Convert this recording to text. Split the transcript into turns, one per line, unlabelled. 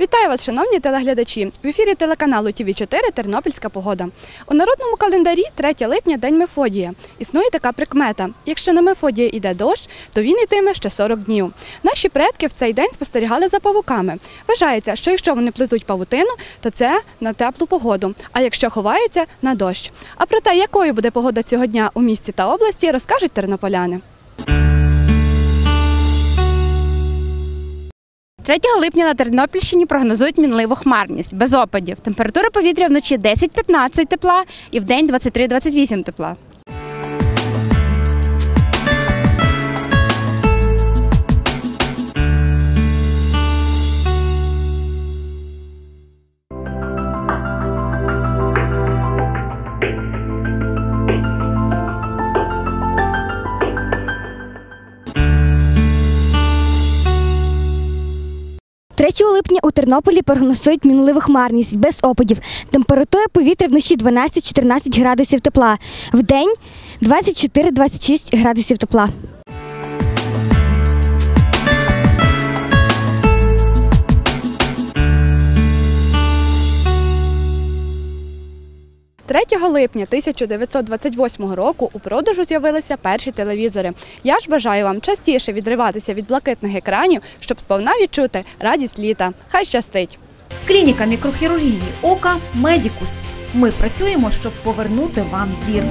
Вітаю вас, шановні телеглядачі! В ефірі телеканалу ТВ 4 Тернопільська погода. У народному календарі 3 липня День Мефодія. Існує така прикмета: якщо на Мефодія йде дощ, то він йтиме ще 40 днів. Наші предки в цей день спостерігали за павуками. Вважається, що якщо вони плетуть павутину, то це на теплу погоду, а якщо ховаються на дощ. А про те, якою буде погода цього дня у місті та області, розкажуть тернополяни.
3 липня на Тернопільщині прогнозують мінливу хмарність, без опадів. Температура повітря вночі 10-15 тепла і в день 23-28 тепла.
– 3 липня у Тернополі прогнозують мінливу хмарність без опадів. Температура повітря вночі 12-14 градусів тепла. Вдень 24-26 градусів тепла.
– 3 липня 1928 року у продажу з'явилися перші телевізори. Я ж бажаю вам частіше відриватися від блакитних екранів, щоб сповна відчути радість літа. Хай щастить!
Клініка мікрохірургії ока Медікус. Ми працюємо, щоб повернути вам зір.